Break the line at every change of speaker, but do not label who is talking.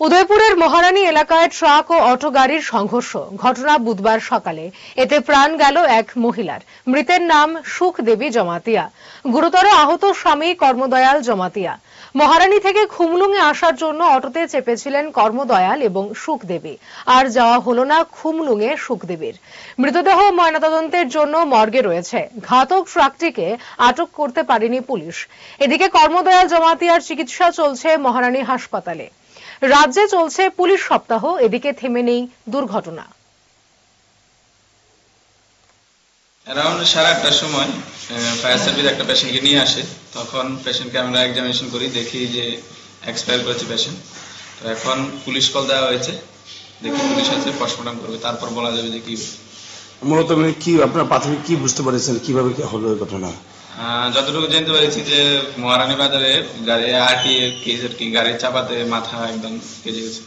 উদয়পুরের মহারানী এলাকায় ট্রাক ও অটো গাড়ির সংঘর্ষ। ঘটনা বুধবার সকালে। এতে প্রাণ গেল এক মহিলার। মৃতের নাম সুখ দেবী জমাতিয়া। গুরুতর আহত স্বামী কর্মদয়াল জমাতিয়া। মহারানী থেকে খুমলুঙে আসার জন্য অটোতে চেপেছিলেন কর্মদয়াল এবং সুখদেবী। আর যাওয়া হলো না খুমলুঙে সুখদেবীর। মৃতদেহ ময়নাতদন্তের জন্য মর্গে রয়েছে। ঘাতক ট্রাকটিকে আটক করতে পারেনি পুলিশ। এদিকে কর্মদয়াল জমাতিয়ার চিকিৎসা চলছে মহারানী হাসপাতালে। রাজ্যে চলছে পুলিশ সপ্তাহ এদিকে থেমে নেই দুর্ঘটনা।
অ্যারাউন্ড সাড়ে আটটার সময় ফায়ার সার্ভিস একটা পেশেন্টকে নিয়ে আসে। তখন পেশেন্টকে আমরা এক্সামিনেশন করি দেখি যে এক্সপায়ার করেছে পেশেন্ট তো এখন পুলিশ কল দেওয়া হয়েছে দেখি পুলিশ আছে পোস্টমর্টম করবে তারপর বলা যাবে যে কি
মূলত মানে কি আপনার প্রাথমিক কি বুঝতে পারছেন কীভাবে কি হলো ঘটনা?
যতটুকু জানতে পেরেছি যে মহারানী বাজারে গাড়ি আর কি গাড়ির চাপাতে মাথা একদম কেজে গেছে।